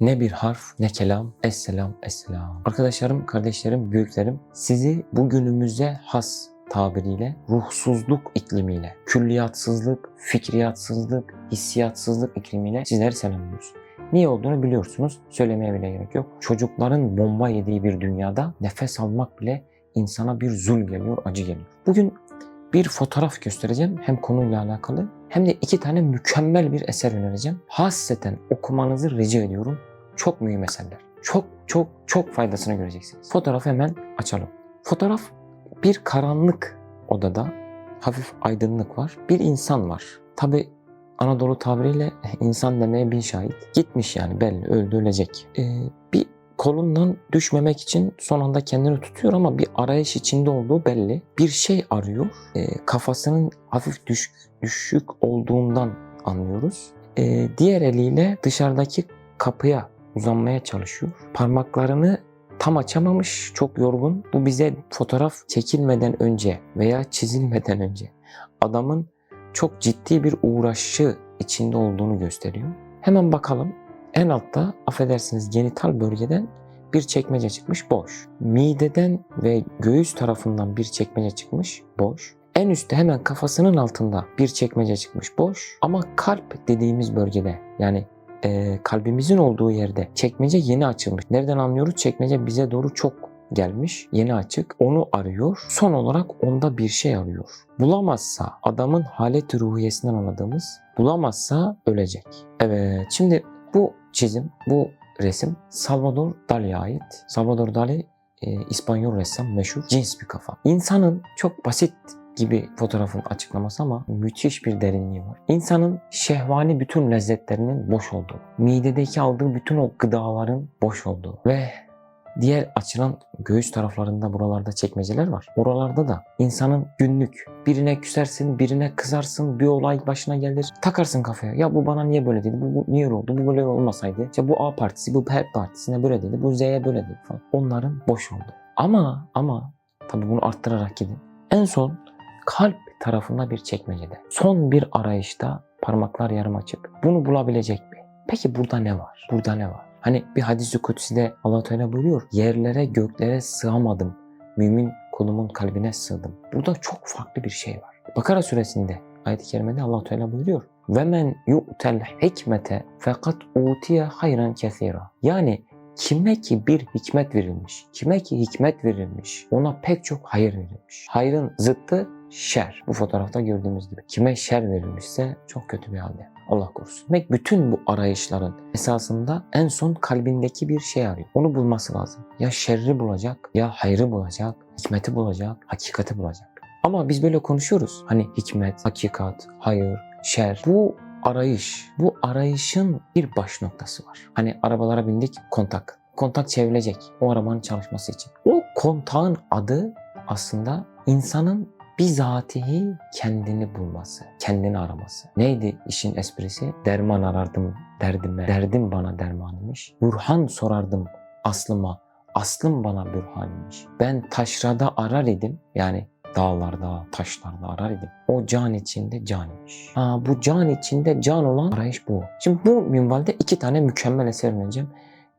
Ne bir harf, ne kelam, esselam, esselam. Arkadaşlarım, kardeşlerim, büyüklerim sizi bugünümüze has tabiriyle ruhsuzluk iklimiyle, külliyatsızlık, fikriyatsızlık, hissiyatsızlık iklimiyle sizleri selamlıyoruz. Niye olduğunu biliyorsunuz. Söylemeye bile gerek yok. Çocukların bomba yediği bir dünyada nefes almak bile insana bir zul geliyor, acı geliyor. Bugün bir fotoğraf göstereceğim hem konuyla alakalı hem de iki tane mükemmel bir eser önereceğim. Hasreten okumanızı rica ediyorum. Çok mühim eserler. Çok çok çok faydasını göreceksiniz. Fotoğrafı hemen açalım. Fotoğraf bir karanlık odada hafif aydınlık var. Bir insan var. Tabi Anadolu tabiriyle insan demeye bin şahit. Gitmiş yani belli öldü ölecek. Ee, bir kolundan düşmemek için son anda kendini tutuyor ama bir arayış içinde olduğu belli. Bir şey arıyor. Ee, kafasının hafif düşük, düşük olduğundan anlıyoruz. Ee, diğer eliyle dışarıdaki kapıya uzanmaya çalışıyor. Parmaklarını tam açamamış, çok yorgun. Bu bize fotoğraf çekilmeden önce veya çizilmeden önce adamın çok ciddi bir uğraşı içinde olduğunu gösteriyor. Hemen bakalım. En altta affedersiniz genital bölgeden bir çekmece çıkmış boş. Mideden ve göğüs tarafından bir çekmece çıkmış boş. En üstte hemen kafasının altında bir çekmece çıkmış boş. Ama kalp dediğimiz bölgede yani e, kalbimizin olduğu yerde çekmece yeni açılmış. Nereden anlıyoruz? Çekmece bize doğru çok gelmiş, yeni açık. Onu arıyor. Son olarak onda bir şey arıyor. Bulamazsa adamın halet ruhiyesinden anladığımız bulamazsa ölecek. Evet şimdi bu çizim, bu resim Salvador Dali'ye ait. Salvador Dali e, İspanyol ressam meşhur cins bir kafa. İnsanın çok basit gibi fotoğrafın açıklaması ama müthiş bir derinliği var. İnsanın şehvani bütün lezzetlerinin boş olduğu, midedeki aldığı bütün o gıdaların boş olduğu ve diğer açılan göğüs taraflarında buralarda çekmeceler var. Oralarda da insanın günlük birine küsersin, birine kızarsın, bir olay başına gelir. Takarsın kafaya. Ya bu bana niye böyle dedi? Bu, bu niye oldu? Bu böyle olmasaydı. İşte bu A partisi, bu B partisine böyle dedi. Bu Z'ye böyle dedi falan. Onların boş oldu. Ama ama tabii bunu arttırarak gidin. En son kalp tarafında bir çekmecede. Son bir arayışta parmaklar yarım açık. Bunu bulabilecek mi? Peki burada ne var? Burada ne var? Hani bir hadis-i kutsi'de allah Teala buyuruyor. Yerlere göklere sığamadım. Mümin kulumun kalbine sığdım. Burada çok farklı bir şey var. Bakara suresinde ayet-i kerimede allah Teala buyuruyor. Ve men yu'tel hikmete fakat utiye hayran kesira. Yani kime ki bir hikmet verilmiş, kime ki hikmet verilmiş, ona pek çok hayır verilmiş. Hayrın zıttı şer. Bu fotoğrafta gördüğümüz gibi. Kime şer verilmişse çok kötü bir halde. Allah korusun. Demek bütün bu arayışların esasında en son kalbindeki bir şey arıyor. Onu bulması lazım. Ya şerri bulacak, ya hayrı bulacak, hikmeti bulacak, hakikati bulacak. Ama biz böyle konuşuyoruz. Hani hikmet, hakikat, hayır, şer. Bu arayış, bu arayışın bir baş noktası var. Hani arabalara bindik, kontak. Kontak çevrilecek o arabanın çalışması için. O kontağın adı aslında insanın bizatihi kendini bulması, kendini araması. Neydi işin esprisi? Derman arardım derdime, derdim bana derman imiş. Burhan sorardım aslıma, aslım bana bürhan imiş. Ben taşrada arar idim, yani dağlarda, taşlarda arar idim. O can içinde can imiş. Ha, bu can içinde can olan arayış bu. Şimdi bu minvalde iki tane mükemmel eser önereceğim.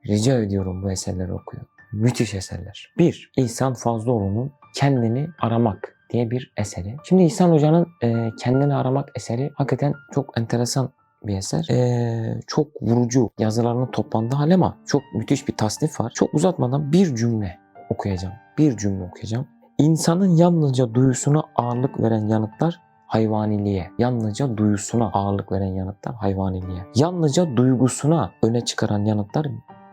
Rica ediyorum bu eserleri okuyun. Müthiş eserler. Bir, İhsan Fazlıoğlu'nun Kendini Aramak diye bir eseri. Şimdi İhsan Hoca'nın e, Kendini Aramak eseri hakikaten çok enteresan bir eser. E, çok vurucu yazılarının toplandığı hal ama çok müthiş bir tasnif var. Çok uzatmadan bir cümle okuyacağım. Bir cümle okuyacağım. İnsanın yalnızca duyusuna ağırlık veren yanıtlar hayvaniliğe. Yalnızca duyusuna ağırlık veren yanıtlar hayvaniliğe. Yalnızca duygusuna öne çıkaran yanıtlar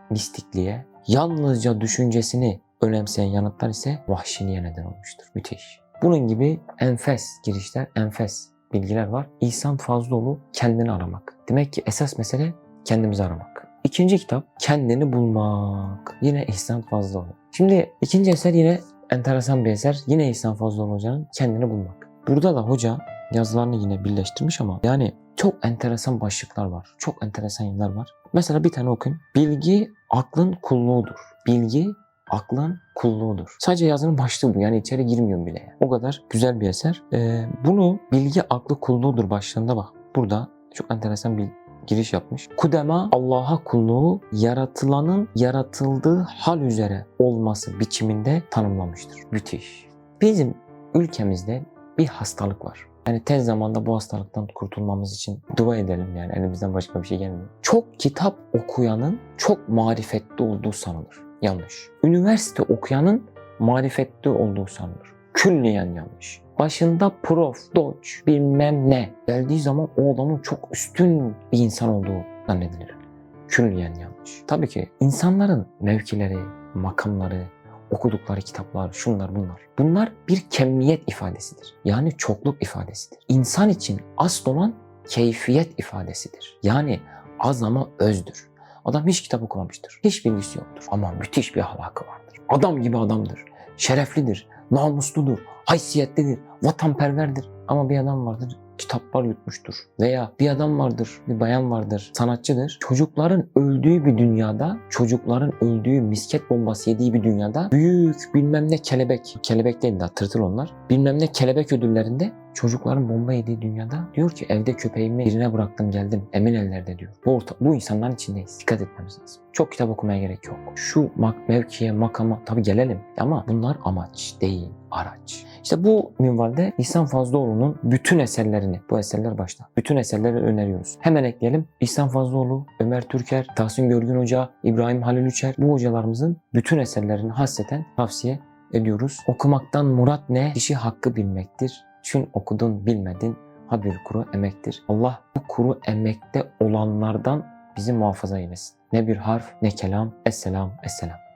mistikliğe. Yalnızca düşüncesini önemseyen yanıtlar ise vahşiliğe neden olmuştur. Müthiş. Bunun gibi enfes girişler, enfes bilgiler var. İhsan Fazlıoğlu kendini aramak. Demek ki esas mesele kendimizi aramak. İkinci kitap kendini bulmak. Yine İhsan Fazlıoğlu. Şimdi ikinci eser yine enteresan bir eser. Yine İhsan Fazlıoğlu Hoca'nın kendini bulmak. Burada da hoca yazılarını yine birleştirmiş ama yani çok enteresan başlıklar var. Çok enteresan yerler var. Mesela bir tane okuyun. Bilgi aklın kulluğudur. Bilgi aklın kulluğudur. Sadece yazının başlığı bu. Yani içeri girmiyorum bile. O kadar güzel bir eser. Ee, bunu bilgi aklı kulluğudur başlığında bak. Burada çok enteresan bir giriş yapmış. Kudema Allah'a kulluğu yaratılanın yaratıldığı hal üzere olması biçiminde tanımlamıştır. Müthiş. Bizim ülkemizde bir hastalık var. Yani tez zamanda bu hastalıktan kurtulmamız için dua edelim yani elimizden başka bir şey gelmiyor. Çok kitap okuyanın çok marifetli olduğu sanılır. Yanlış. Üniversite okuyanın marifetli olduğu sanılır. Külliyen yanlış. Başında prof, doç, bilmem ne geldiği zaman o adamın çok üstün bir insan olduğu zannedilir. Külliyen yanlış. Tabii ki insanların mevkileri, makamları, okudukları kitaplar, şunlar bunlar. Bunlar bir kemiyet ifadesidir. Yani çokluk ifadesidir. İnsan için asıl olan keyfiyet ifadesidir. Yani az ama özdür. Adam hiç kitap okumamıştır. Hiç bilgisi yoktur. Ama müthiş bir ahlakı vardır. Adam gibi adamdır. Şereflidir. Namusludur. Haysiyetlidir. Vatanperverdir. Ama bir adam vardır kitaplar yutmuştur. Veya bir adam vardır, bir bayan vardır, sanatçıdır. Çocukların öldüğü bir dünyada, çocukların öldüğü misket bombası yediği bir dünyada büyük bilmem ne kelebek, kelebek değil daha tırtıl onlar. Bilmem ne kelebek ödüllerinde çocukların bomba yediği dünyada diyor ki evde köpeğimi birine bıraktım geldim emin ellerde diyor. Bu, orta, bu insanların içindeyiz. Dikkat etmemiz lazım. Çok kitap okumaya gerek yok. Şu mak mevkiye, makama tabii gelelim ama bunlar amaç değil, araç. İşte bu minvalde İhsan Fazlıoğlu'nun bütün eserlerini, bu eserler başta, bütün eserleri öneriyoruz. Hemen ekleyelim. İhsan Fazlıoğlu, Ömer Türker, Tahsin Görgün Hoca, İbrahim Halil Üçer bu hocalarımızın bütün eserlerini hasreten tavsiye ediyoruz. Okumaktan murat ne? Kişi hakkı bilmektir. Çün okudun bilmedin. Ha bir kuru emektir. Allah bu kuru emekte olanlardan bizi muhafaza eylesin. Ne bir harf ne kelam. Esselam, esselam.